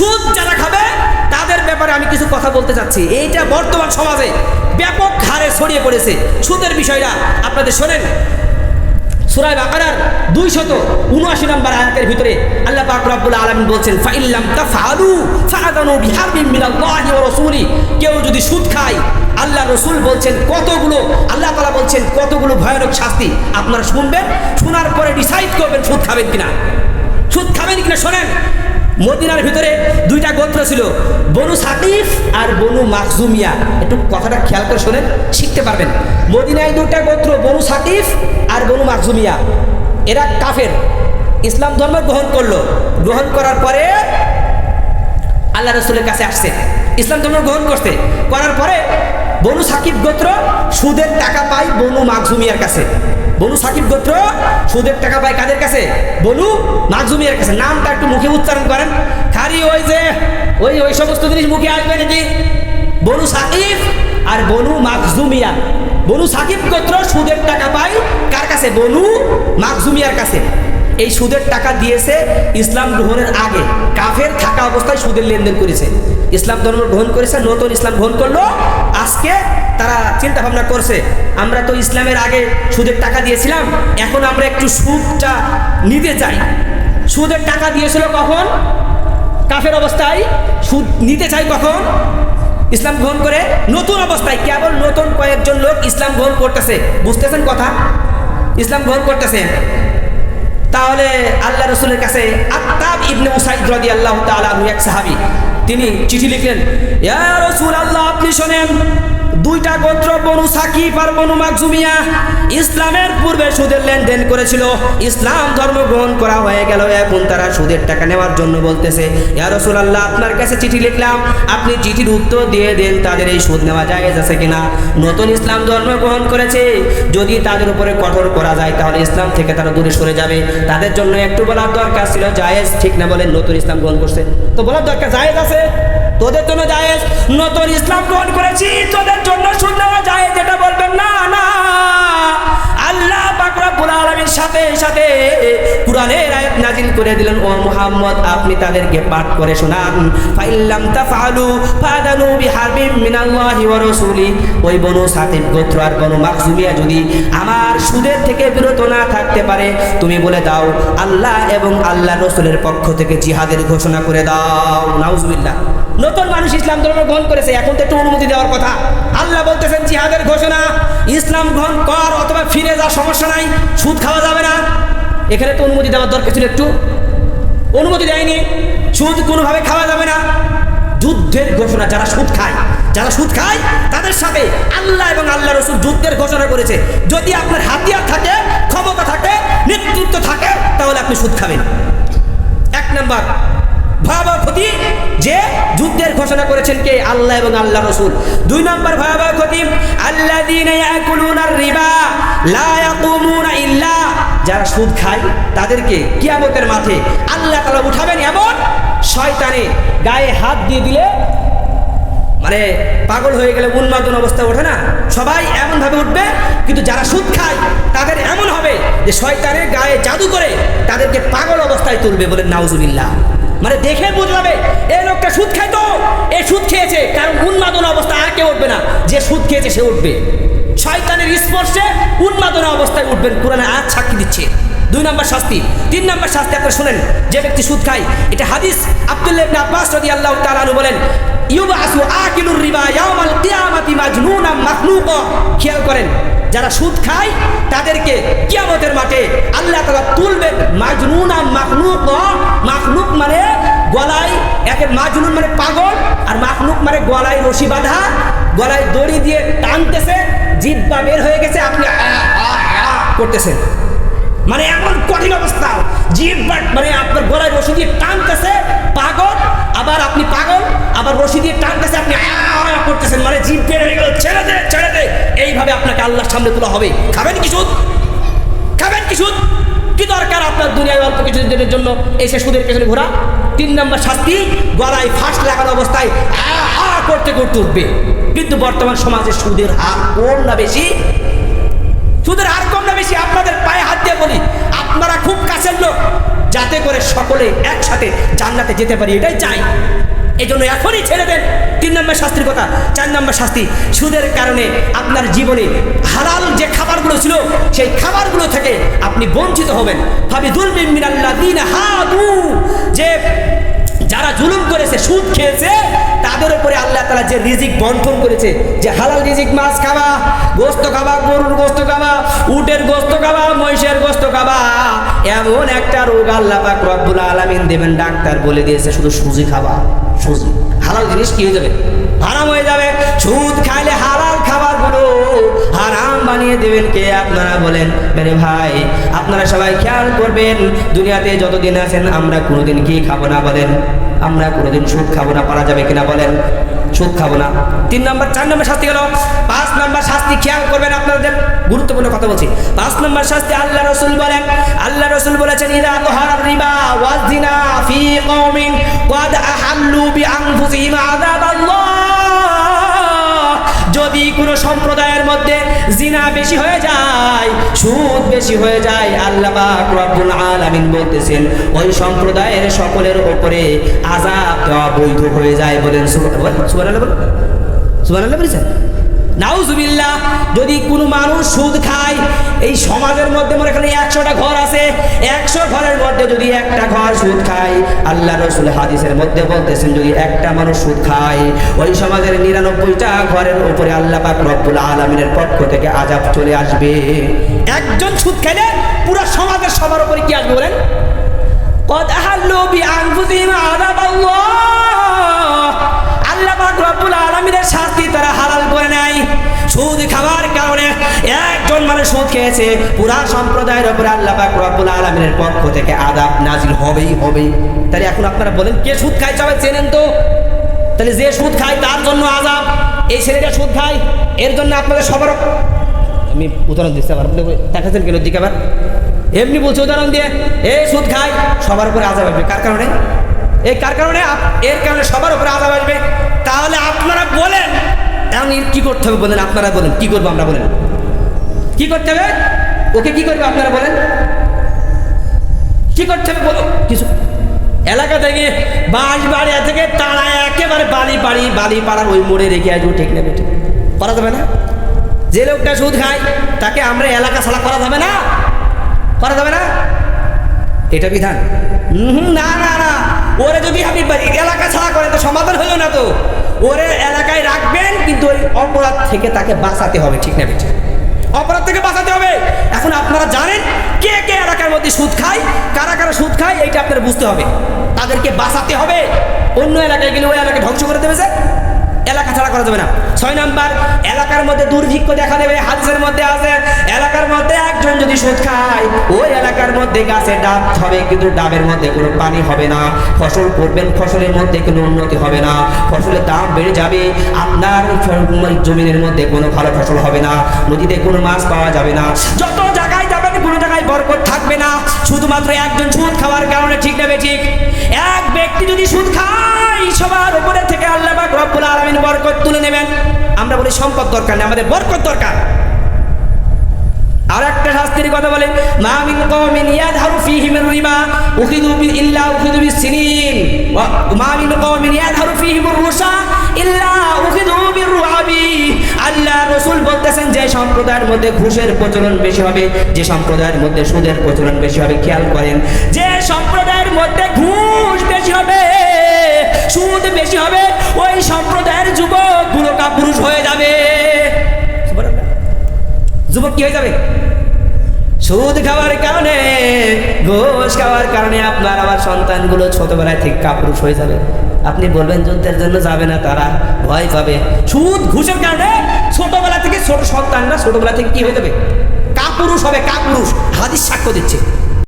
সুদ যারা খাবে, তাদের ব্যাপারে আমি কিছু কথা বলতে চাচ্ছি। এইটা বর্তমান সমাজে ব্যাপক হারে ছড়িয়ে পড়েছে। সুদের বিষয়টা আপনাদের শোনেন। সুরাই বাকারার দুইশত উনআশি নম্বর আয়াতের ভিতরে আল্লাহ পাক রব্বুল আলামিন বলছেন ফাইল্লাম তাফআলু ফাআদানু বিহারবিন মিনাল্লাহি ওয়া রাসূলি। কেউ যদি সুদ খায়, আল্লাহ রসুল বলছেন, কতগুলো আল্লাহ তাআলা বলছেন, কতগুলো ভয়ানক শাস্তি আপনারা শুনবেন? শোনার পরে ডিসাইড করবেন সুদ খাবেন কিনা। সুদ খাবেন কিনা শোনেন। মদিনার ভিতরে দুইটা গোত্র ছিল, বনু সাকিফ আর বনু মাকজুমিয়া একটু কথাটা খেয়াল করে শোনেন, শিখতে পারবেন। মদিনায় দুইটা গোত্র, বনু সাকিফ আর বনু মাকজুমিয়া এরা কাফের। ইসলাম ধর্ম গ্রহণ করল। গ্রহণ করার পরে আল্লাহ রসুলের কাছে আসছে। ইসলাম ধর্ম গ্রহণ করছে। করার পরে বনু সাকিব গোত্র সুদের টাকা পায় বনু মাকজুমিয়ার কাছে। বনু সাকিব গোত্র সুদের টাকা পায় কাদের কাছে? বনু মাকজুমিয়ার কাছে। নামটা একটু মুখে উচ্চারণ করেন। খালি ওই যে, ওই ওই সমস্ত জিনিস মুখে আসবে নাকি? বনু সাকিব আর বনু মাকজুমিয়া। বনু সাকিব গোত্র সুদের টাকা পায় কার কাছে? বনু মাকজুমিয়ার কাছে। এই সুদের টাকা দিয়েছে ইসলাম গ্রহণের আগে। কাফের থাকা অবস্থায় সুদের লেনদেন করেছে। ইসলাম ধর্ম গ্রহণ করেছে, নতুন ইসলাম গ্রহণ করল আজকে তারা চিন্তা ভাবনা করছে। আমরা তো ইসলামের আগে সুদের টাকা দিয়েছিলাম, এখন আমরা একটু সুদটা নিতে চাই। সুদের টাকা দিয়েছিল কখন? কাফের অবস্থায়। সুদ নিতে চাই কখন? ইসলাম গ্রহণ করে নতুন অবস্থায়, কেবল নতুন কয়েকজন লোক ইসলাম গ্রহণ করতেছে। বুঝতেছেন কথা? ইসলাম গ্রহণ করতেছে। তাহলে আল্লাহ রসুলের কাছে আত্তাব ইবনে উসাইদ রদি আল্লাহ তাআলা এক সাহাবী তিনি চিঠি লিখলেন আপনি শোনেন দুইটা গোত্র বনু সাকিব আর বনু মাকজুমিয়া ইসলামের পূর্বে সুদের লেনদেন করেছিল। ইসলাম ধর্ম গ্রহণ করা হয়ে গেল, এখন তারা সুদের টাকা নেওয়ার জন্য বলতেছে, ইয়া রসুল আল্লাহ আপনার কাছে চিঠি লিখলাম, আপনি চিঠির উত্তর দিয়ে দেন, তাদের এই সুদ নেওয়া যায় আছে কিনা? নতুন ইসলাম ধর্ম গ্রহণ করেছে, যদি তাদের উপরে কঠোর করা যায়, তাহলে ইসলাম থেকে তারা দূরে সরে যাবে। তাদের জন্য একটু বলার দরকার ছিল, জায়েজ ঠিক না বলেন নতুন ইসলাম গ্রহণ করছে। তো বলার দরকার, জায়েজ আছে? তোদের জন্য জায়েজ, নতুন ইসলাম গ্রহণ করেছি, তোদের জন্য নেওয়া যায় যেটা বলবেন না না। আল্লাহ সাথে সাথে নাজিল করে দিলেন, ও মুহাম্মদ, আপনি তাদেরকে পাঠ করে শোনান। ফাইল্লাম ওই বনু যদি আমার সুদের থেকে বিরত না থাকতে পারে, তুমি বলে দাও, আল্লাহ এবং আল্লাহ রসুলের পক্ষ থেকে জিহাদের ঘোষণা করে দাও। নাউজুবিল্লাহ। নতুন মানুষ ইসলাম ধর্ম গ্রহণ করেছে, এখন তো একটু অনুমতি দেওয়ার কথা। আল্লাহ বলতেছেন, জিহাদের ঘোষণা, ইসলাম গ্রহণ কর, অথবা ফিরে যা, সমস্যা নাই, সুদ খাওয়া যাবে না। এখানে তো অনুমতি দেওয়ার দরকার ছিল একটু। অনুমতি দেয়নি, সুদ কোনোভাবে খাওয়া যাবে না। যুদ্ধের ঘোষণা, যারা সুদ খায়, যারা সুদ খায়, তাদের সাথে আল্লাহ এবং আল্লাহ রসুল যুদ্ধের ঘোষণা করেছে। যদি আপনার হাতিয়ার থাকে, ক্ষমতা থাকে, নেতৃত্ব থাকে, তাহলে আপনি সুদ খাবেন। এক নাম্বার, ভয়াবহ ক্ষতি যে যুদ্ধের ঘোষণা করেছেন কে? আল্লাহ এবং আল্লাহ রসুল। দুই নম্বর ভয়াবহ ক্ষতি আল্লাহ রিবা ইল্লা। যারা সুদ খায়, তাদেরকে কিয়ামতের মাঠে আল্লাহ তালা উঠাবেন এমন শয়তানে। গায়ে হাত দিয়ে দিলে মানে পাগল হয়ে গেলে উন্মাদন অবস্থা ওঠে না। সবাই এমনভাবে উঠবে, কিন্তু যারা সুদ খায়, তাদের এমন হবে যে শয়তানের গায়ে জাদু করে তাদেরকে পাগল অবস্থায় তুলবে বলে নাউজুবিল্লাহ। মানে দেখে বুঝলাবে এই লোকটা সুদ খায় তো, এ সুদ খেয়েছে, কারণ উন্মাদন অবস্থা আর কেউ উঠবে না, যে সুদ খেয়েছে সে উঠবে। শয়তানের স্পর্শে উন্মাদনা অবস্থায় উঠবেন, কোরআনে আজ সাক্ষী দিচ্ছে। দুই নম্বর শাস্তি, তিন নম্বর শাস্তি আপনারা শুনেন, যে ব্যক্তি সুদ খায়, এটা হাদিস আব্দুল্লাহ ইবনে আব্বাস রাদিয়াল্লাহু তাআলা আনহু বলেন, ইউবাসু আকিলুর রিবা ইয়াউমাল কিয়ামাতি মাজনুনা মাখলুকা। খেয়াল করেন যারা সুদ খায়, তাদেরকে কিয়ামতের মাঠে আল্লাহ তাআলা তুলবেন। মাজনুনা মাখলুক মাখলুক মানে গলায়, একে মাজনুন মানে পাগল, আর মাখলুক মানে গলায় রশি বাঁধা, গলায় দড়ি দিয়ে টানতেছে, জিব্বা বের হয়ে গেছে, আপনি করতেছেন। মানে এমন কঠিন অবস্থা। জিভ মানে আপনার গলায় রশি দিয়ে টানতেছে, পাগল, আবার আপনি পাগল, আবার রশি দিয়ে টানতেছে, আপনি করতেছেন। মানে জিভ বের হয়ে গেল, ছেড়ে দে ছেড়ে দে। এইভাবে আপনাকে আল্লাহর সামনে তোলা হবে। খাবেন কি সুদ? খাবেন কি সুদ? কি দরকার আপনার দুনিয়ায় অল্প কিছু দিনের জন্য? এসে সুদের পেছনে ঘোরা। তিন নম্বর শাস্তি গলায় ফাঁস লাগানো অবস্থায় আ, করতে করতে উঠবে। কিন্তু বর্তমান সমাজে সুদের হার কম না বেশি? সুদের হার কম না বেশি? আপনাদের পায়ে হাত দিয়ে বলি আপনারা খুব কাছের লোক। যাতে করে সকলে একসাথে জান্নাতে যেতে পারি এটাই চাই। এই জন্য এখনই ছেড়ে দেন। তিন নম্বর শাস্তির কথা, চার নম্বর শাস্তি, সুদের কারণে আপনার জীবনে হালাল যে খাবারগুলো ছিল, সেই খাবারগুলো থেকে আপনি বঞ্চিত হবেন। ভাবি দুলমিন দিন যে যারা জুলুম করেছে, সুদ খেয়েছে, তাদের উপরে আল্লাহ তালা যে রিজিক বন্টন করেছে, যে হালাল রিজিক মাছ খাবা গোস্ত খাবা গরুর গোস্ত খাবা উটের গোস্ত খাবা মহিষের গোস্ত খাবা এমন একটা রোগ আল্লাহ পাক রব্বুল আলামিন দেবেন, ডাক্তার বলে দিয়েছে, শুধু সুজি খাবা, সুজি। হালাল জিনিস কি হয়ে যাবে? হারাম হয়ে যাবে। সুদ খাইলে হালাল খাবারগুলো হারাম বানিয়ে দেবেন কে? আপনারা বলেন, মেরে ভাই, আপনারা সবাই খেয়াল করবেন, দুনিয়াতে যতদিন আছেন, আমরা কোনোদিন কি খাব না বলেন? আমরা কোনোদিন সুদ খাব না, পারা যাবে কিনা বলেন? সুদ খাব না। তিন নম্বর, চার নম্বর শাস্তি গেল পাঁচ নম্বর শাস্তি খেয়াল করবেন আপনাদের, গুরুত্বপূর্ণ কথা বলছি। পাঁচ নম্বর শাস্তি আল্লাহ রসুল বলেন, আল্লাহ রসুল বলেছেন ইরা তোহার রিবা ওয়াজিনা ফি কওমিন, ওয়াদ আহাল্লু কোনো সম্প্রদায়ের মধ্যে জিনা বেশি হয়ে যায়, সুদ বেশি হয়ে যায়, আল্লাহ রব্বুল আলামিন বলতেছেন, ওই সম্প্রদায়ের সকলের ওপরে আজাদ বৈধ হয়ে যায় বলেন সুবহানাল্লাহ সুবহানাল্লাহ বলেছেন? নাউজুবিল্লা যদি কোনো মানুষ সুদ খায়, এই সমাজের মধ্যে মনে করেন একশোটা ঘর আছে, একশো ঘরের মধ্যে যদি একটা ঘর সুদ খায়, আল্লাহ রসুল হাদিসের মধ্যে বলতেছেন, যদি একটা মানুষ সুদ খায়, ওই সমাজের নিরানব্বইটা ঘরের উপরে আল্লাহ পাক রব্বুল আলমিনের পক্ষ থেকে আজাব চলে আসবে। একজন সুদ খেলে পুরো সমাজের সবার উপরে কি আসবে বলেন? কদাহাল্লু বি খেয়েছে। পুরা সম্প্রদায়ের উপরে আল্লাহ পাক রব্বুল আলামিনের পক্ষ থেকে আদাব নাজিল হবেই হবেই। তাহলে এখন আপনারা বলেন, কে সুদ খায় সবাই চেনেন তো? তাহলে যে সুদ খায় তার জন্য আজাব এই ছেলেটা সুদ খায়, এর জন্য আপনাদের সবার আমি উদাহরণ দিতে পারব দেখাচ্ছেন কেন দিকে আবার? এমনি বলছে উদাহরণ দিয়ে, এ সুদ খায়, সবার উপরে আজাব আসবে। কার কারণে? এই কার কারণে? এর কারণে সবার উপরে আজাব আসবে। তাহলে আপনারা বলেন, এখন কি করতে হবে বলেন, আপনারা বলেন, কি করব আমরা বলেন? কি করতে হবে? ওকে কি করবে আপনারা বলেন? কি করতে হবে? বলো। কিছু এলাকা থেকে বাঁশ বাড়ি থেকে তারা একেবারে বালি বাড়ি বালি পাড়ার ওই মোড়ে রেখে আসব, ঠিক না ঠিক। করা যাবে না। যে লোকটা সুদ খায়, তাকে আমরা এলাকা ছাড়া করা যাবে না। করা যাবে না? এটা বিধান। না না না। ওরে যদি আপনি এলাকা ছাড়া করেন তো সমাধান হলো না তো। ওরে এলাকায় রাখবেন, কিন্তু ওই অপরাধ থেকে তাকে বাঁচাতে হবে, ঠিক না বেঠিক অপরাধ থেকে বাঁচাতে হবে। এখন আপনারা জানেন কে কে এলাকার মধ্যে সুদ খায়, কারা কারা সুদ খায়, এইটা আপনারা বুঝতে হবে। তাদেরকে বাঁচাতে হবে। অন্য এলাকায় গেলে ওই এলাকায় ধ্বংস করে দেবে যে। এলাকা ছাড়া করা যাবে না। ছয় নাম্বার, এলাকার মধ্যে দুর্ভিক্ষ দেখা দেবে, হাদিসের মধ্যে আছে, এলাকার মধ্যে একজন যদি সুদ খায়, ওই এলাকার মধ্যে গাছে ডাব হবে, কিন্তু ডাবের মধ্যে কোনো পানি হবে না। ফসল করবেন, ফসলের মধ্যে কোনো উন্নতি হবে না। ফসলের দাম বেড়ে যাবে, আপনার জমিনের মধ্যে কোনো ভালো ফসল হবে না। নদীতে কোনো মাছ পাওয়া যাবে না। যত বরকত থাকবে না। শুধুমাত্র একজন সুদ খাওয়ার কারণে ঠিক নেবে ঠিক। এক ব্যক্তি যদি সুদ খায়, সবার উপরে থেকে আল্লাহ পাক রব্বুল আলামিন বরকত তুলে নেবেন। আমরা বলি সম্পদ দরকার নেই, আমাদের বরকত দরকার। আর একটা শাস্তির কথা বলে, মা মিন কওমিন ইয়াযহারু ফীহিম রিবা, উখিযু বি, ইল্লা উখিযু বিসিনিন। মা মিন কওমিন ইয়াযহারু ফীহিম রুশা, ইল্লা উখিযু বিরুআবি আল্লাহ রাসূল বলতেছেন যে সম্প্রদায়ের মধ্যে ঘুষের প্রচলন বেশি হবে, যে সম্প্রদায়ের মধ্যে সুদের প্রচলন বেশি হবে, খেয়াল করেন, যে সম্প্রদায়ের মধ্যে ঘুষ বেশি হবে, সুদ বেশি হবে, ওই সম্প্রদায়ের যুবক বুড়োকা পুরুষ হয়ে যাবে। যুবক কি হয়ে যাবে? সুদ খাওয়ার কারণে, ঘোষ খাওয়ার কারণে আপনার আমার সন্তানগুলো ছোটবেলায় থেকে কাপুরুষ হয়ে যাবে। আপনি বলবেন, যুদ্ধের জন্য যাবে না তারা, ভয় পাবে। সুদ, ঘুষের কারণে ছোটবেলা থেকে ছোট সন্তানরা ছোটবেলা থেকে কি হয়ে যাবে? কাপুরুষ হবে, কাপুরুষ। হাদিস সাক্ষ্য দিচ্ছে।